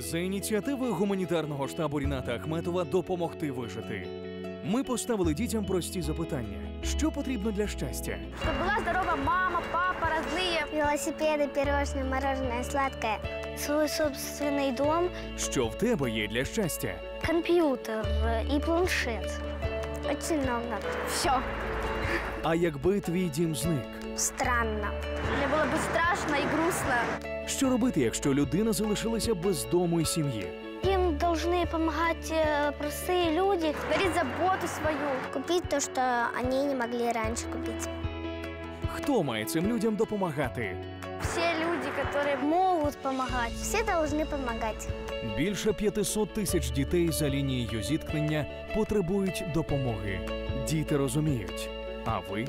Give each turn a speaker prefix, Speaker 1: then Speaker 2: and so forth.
Speaker 1: За ініціативою гуманітарного штабу Ріната Ахметова допомогти вижити. Ми поставили дітям прості запитання: що потрібно для щастя?
Speaker 2: Чтобы была здорова мама, папа, родные.
Speaker 3: Велосипеды, пирожные, мороженое, сладкое. Свой собственный дом,
Speaker 1: Що в тебе є для щастя?
Speaker 3: компьютер и планшет. Очень много.
Speaker 2: Все.
Speaker 1: А якби твій дім зник?
Speaker 3: Странно.
Speaker 2: Мне было бы страшно и грустно.
Speaker 1: Що робити, якщо людина залишилася без дому і сім'ї?
Speaker 3: Им должны помогать э, простые люди.
Speaker 2: Дарить заботу свою.
Speaker 3: Купить то, что они не могли раньше купить.
Speaker 1: Хто має цим людям допомагати?
Speaker 2: Все люди, которые...
Speaker 3: Могут помогать. Все должны помогать.
Speaker 1: Більше 500 тисяч дітей за лінією зіткнення потребують допомоги. Діти розуміють. А ви